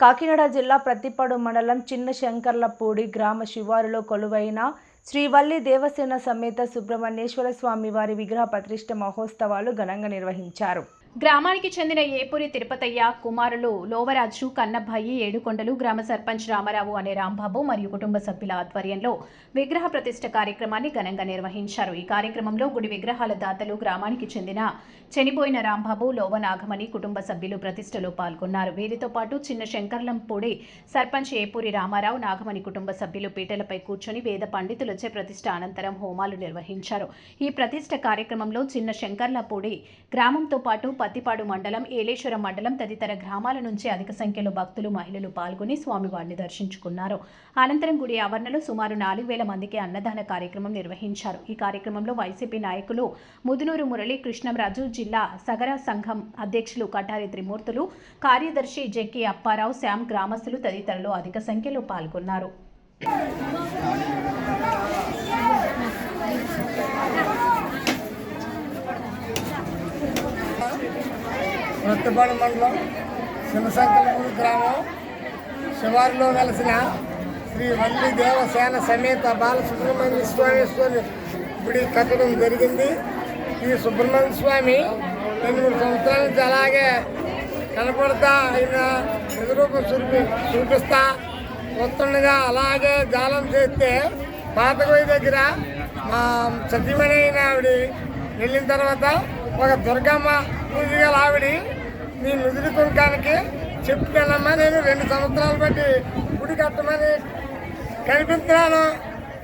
కాకినాడ జిల్లా ప్రతిపాడు మండలం చిన్న శంకర్లపూడి గ్రామ శివారులో కొలువైన శ్రీవల్లి దేవసేన సమేత సుబ్రహ్మణ్యేశ్వర స్వామి వారి విగ్రహ ప్రతిష్ట మహోత్సవాలు ఘనంగా నిర్వహించారు. గ్రామానికి చెందిన ఏపూరి తిరుపతయ్య కుమారులు లోవరాజు కన్నబ్బాయి ఏడుకొండలు గ్రామ సర్పంచ్ రామారావు అనే రాంబాబు మరియు కుటుంబ సభ్యుల ఆధ్వర్యంలో విగ్రహ ప్రతిష్ట కార్యక్రమాన్ని ఘనంగా నిర్వహించారు. ఈ కార్యక్రమంలో గుడి విగ్రహాల దాతలు గ్రామానికి చెందిన చనిపోయిన రాంబాబు లోవ నాగమణి కుటుంబ సభ్యులు ప్రతిష్టలో పాల్గొన్నారు. వీరితో పాటు చిన్న శంకర్లంపూడి సర్పంచ్ ఏపూరి రామారావు నాగమణి కుటుంబ సభ్యులు పీటలపై కూర్చొని వేద పండితులచే ప్రతిష్ఠ అనంతరం హోమాలు నిర్వహించారు. ఈ ప్రతిష్ఠ కార్యక్రమంలో చిన్న శంకర్లపూడి గ్రామంతో పాటు పత్తిపాడు మండలం ఏలేశ్వరం మండలం తదితర గ్రామాల నుంచి అధిక సంఖ్యలో భక్తులు మహిళలు పాల్గొని స్వామివారిని దర్శించుకున్నారు. అనంతరం గుడి ఆవరణలో సుమారు నాలుగు వేల మందికి అన్నదాన కార్యక్రమం నిర్వహించారు. ఈ కార్యక్రమంలో వైసీపీ నాయకులు ముదునూరు మురళి కృష్ణంరాజు జిల్లా సగర సంఘం అధ్యక్షులు కటారి త్రిమూర్తులు కార్యదర్శి జెక్కి అప్పారావు శ్యామ్ గ్రామస్తులు తదితరులు అధిక సంఖ్యలో పాల్గొన్నారు. ప్రతిపాడు మండలం శివశంకరపూడి గ్రామం. శివారిలో వెలసిన శ్రీ వల్లి దేవసేన సమేత బాలసుబ్రహ్మణ్య స్వామి స్వామి గుడి కట్టడం జరిగింది. ఈ సుబ్రహ్మణ్య స్వామి రెండు మూడు సంవత్సరాల నుంచి అలాగే కనపడతా ఆయన నిజరూపం చూపి చూపిస్తా వస్తుండగా అలాగే జాలం చేస్తే పాతకోయి దగ్గర మా సతీమణి అయిన ఆవిడ వెళ్ళిన తర్వాత ఒక దుర్గమ్మ పూజగా ఆవిడ నీ నుదిరి కుంకానికి చెప్తానమ్మా నేను రెండు సంవత్సరాలు బట్టి గుడి కట్టమని కనిపిస్తున్నాను.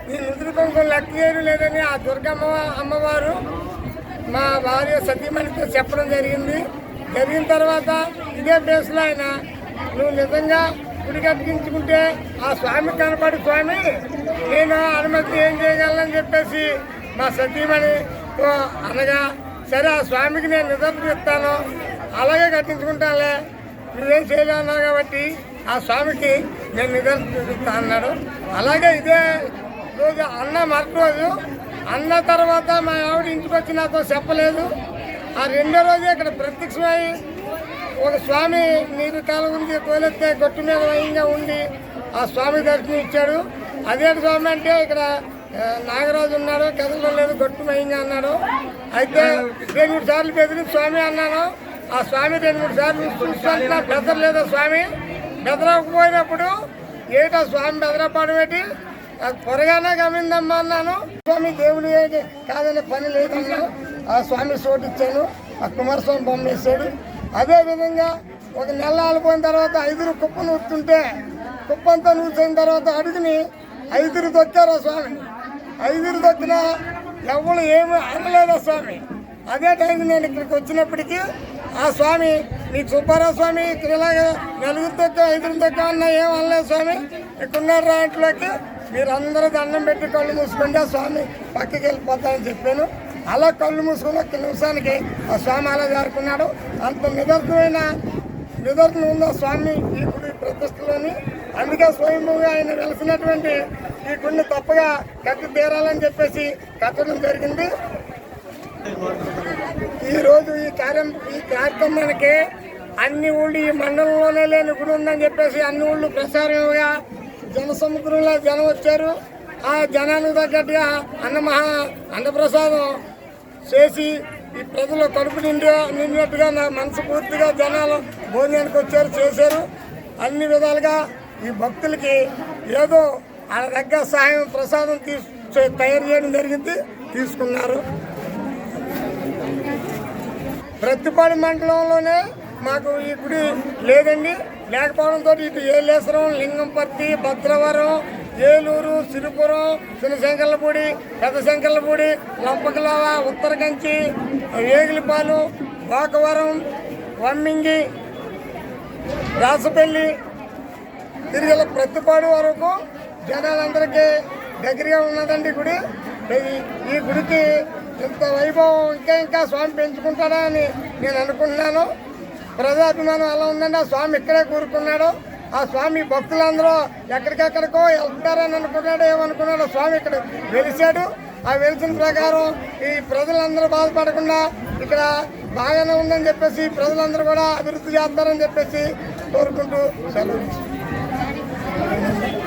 నీ నుదురు కుంకుమ లెక్క చేయడం లేదని ఆ దుర్గమ్మ అమ్మవారు మా భార్య సతీమణితో చెప్పడం జరిగింది. జరిగిన తర్వాత ఇదే ప్లేస్లో ఆయన నువ్వు నిజంగా గుడి కట్టించుకుంటే ఆ స్వామి కనపడి స్వామి నేను అనుమతి ఏం చేయగలనని చెప్పేసి మా సతీమణితో అనగా సరే ఆ స్వామికి నేను నిదర్శనం ఇస్తాను అలాగే కట్టించుకుంటానులే. నువ్వేం చేయలేన్నావు కాబట్టి ఆ స్వామికి నేను నిదర్శనం ఇస్తాను అన్నాడు. అలాగే ఇదే రోజు అన్న మరొక రోజు అన్న తర్వాత మా ఆవిడ ఇంటికి వచ్చి నాతో చెప్పలేదు. ఆ రెండో రోజే ఇక్కడ ప్రత్యక్షమై ఒక స్వామి నీరు కాలం ఉంది తోలెత్తే గొట్టు మీద వయంగా ఉండి ఆ స్వామి దర్శనం ఇచ్చాడు. అదే స్వామి అంటే ఇక్కడ నాగరాజు ఉన్నాడు కదలడం లేదు గట్టు మయంగా అన్నాడు. అయితే రెండు మూడు సార్లు బెదిరి స్వామి అన్నాను. ఆ స్వామి రెండు మూడు సార్లు చూస్తున్నా బెదరలేదు స్వామి? బెదరకపోయినప్పుడు ఏటా స్వామి బెదరపడం పెట్టి అది త్వరగానే గమిందమ్మా అన్నాను. స్వామి దేవుడు ఏంటి కాదనే పని లేదన్నా ఆ స్వామి చోటు ఇచ్చాను ఆ కుమారస్వామి బొమ్మ వేసాడు. అదేవిధంగా ఒక నెల ఆలిపోయిన తర్వాత ఐదుగురు కుప్పను ఉత్తుంటే కుప్పంతా నూసిన తర్వాత అడుగుని ఐదుగురు దొక్కారు ఆ స్వామి. ఐదుగురు దొక్కినా ఎవరు ఏమి అనలేదు స్వామి? అదే టైం నేను ఇక్కడికి వచ్చినప్పటికీ ఆ స్వామి నీ సుబ్బారావు స్వామి ఇక్కడ ఇలాగ నలుగురు తొక్క ఐదుగురు తొక్క అన్న ఏం అనలేదు స్వామి. ఇక్కడున్నారు ఉన్నారు మీరందరూ దండం పెట్టి కళ్ళు మూసుకోండి ఆ స్వామి. పక్కకి వెళ్ళిపోతానని చెప్పాను. అలా కళ్ళు మూసుకుని ఒక్క నిమిషానికి ఆ స్వామి అలా జారుకున్నాడు. అంత నిదర్శనమైన నిదర్శనం ఉంది ఆ స్వామి? ఈ ప్రతిష్టలోని అందుకే స్వయంభూగా ఆయన వెలిసినటువంటి ఈ గుండె తప్పగా కట్టి తీరాలని చెప్పేసి కట్టడం జరిగింది. ఈరోజు ఈ కార్యం ఈ కార్యక్రమానికి అన్ని ఊళ్ళు ఈ మండలంలోనే లేని గుడి ఉందని చెప్పేసి అన్ని ఊళ్ళు ప్రసారంగా జనసముద్రంలో జనం వచ్చారు. ఆ జనానికి తగ్గట్టుగా అన్న మహా అన్నప్రసాదం చేసి ఈ ప్రజలు కడుపు నిండి నిండినట్టుగా నా మనసు పూర్తిగా జనాలు భోజనానికి వచ్చారు చేశారు. అన్ని విధాలుగా ఈ భక్తులకి ఏదో వాళ్ళ దగ్గర సహాయం ప్రసాదం తీసు తయారు చేయడం జరిగింది తీసుకున్నారు. ప్రతిపాడు మండలంలోనే మాకు ఈ గుడి లేదండి. లేకపోవడంతో ఇటు ఏలేశ్వరం లింగంపర్తి భద్రవరం ఏలూరు సిరిపురం చిన్నశంకర్లపూడి పెద్ద శంకర్లపూడి లంపకలావ ఉత్తరకంచి ఏగిలిపాలు వాకవరం వమ్మింగి రాసపల్లి తిరిగి ప్రతిపాడు వరకు జనాలందరికీ దగ్గరగా ఉన్నదండి గుడి. ఈ- ఈ గుడికి ఇంత వైభవం ఇంకా ఇంకా స్వామి పెంచుకుంటాడా అని నేను అనుకుంటున్నాను. ప్రజాభిమానం అలా ఉందండి ఆ స్వామి ఇక్కడే కూరుకున్నాడు. ఆ స్వామి భక్తులందరూ ఎక్కడికెక్కడికో వెళ్తారని అనుకున్నాడు ఏమనుకున్నాడు స్వామి ఇక్కడ వెలిశాడు. ఆ వెలిసిన ప్రకారం ఈ ప్రజలందరూ బాధపడకుండా ఇక్కడ బాగానే ఉందని చెప్పేసి ప్రజలందరూ కూడా అభివృద్ధి చేస్తారని చెప్పేసి కోరుకుంటూ సెలవు Thank you.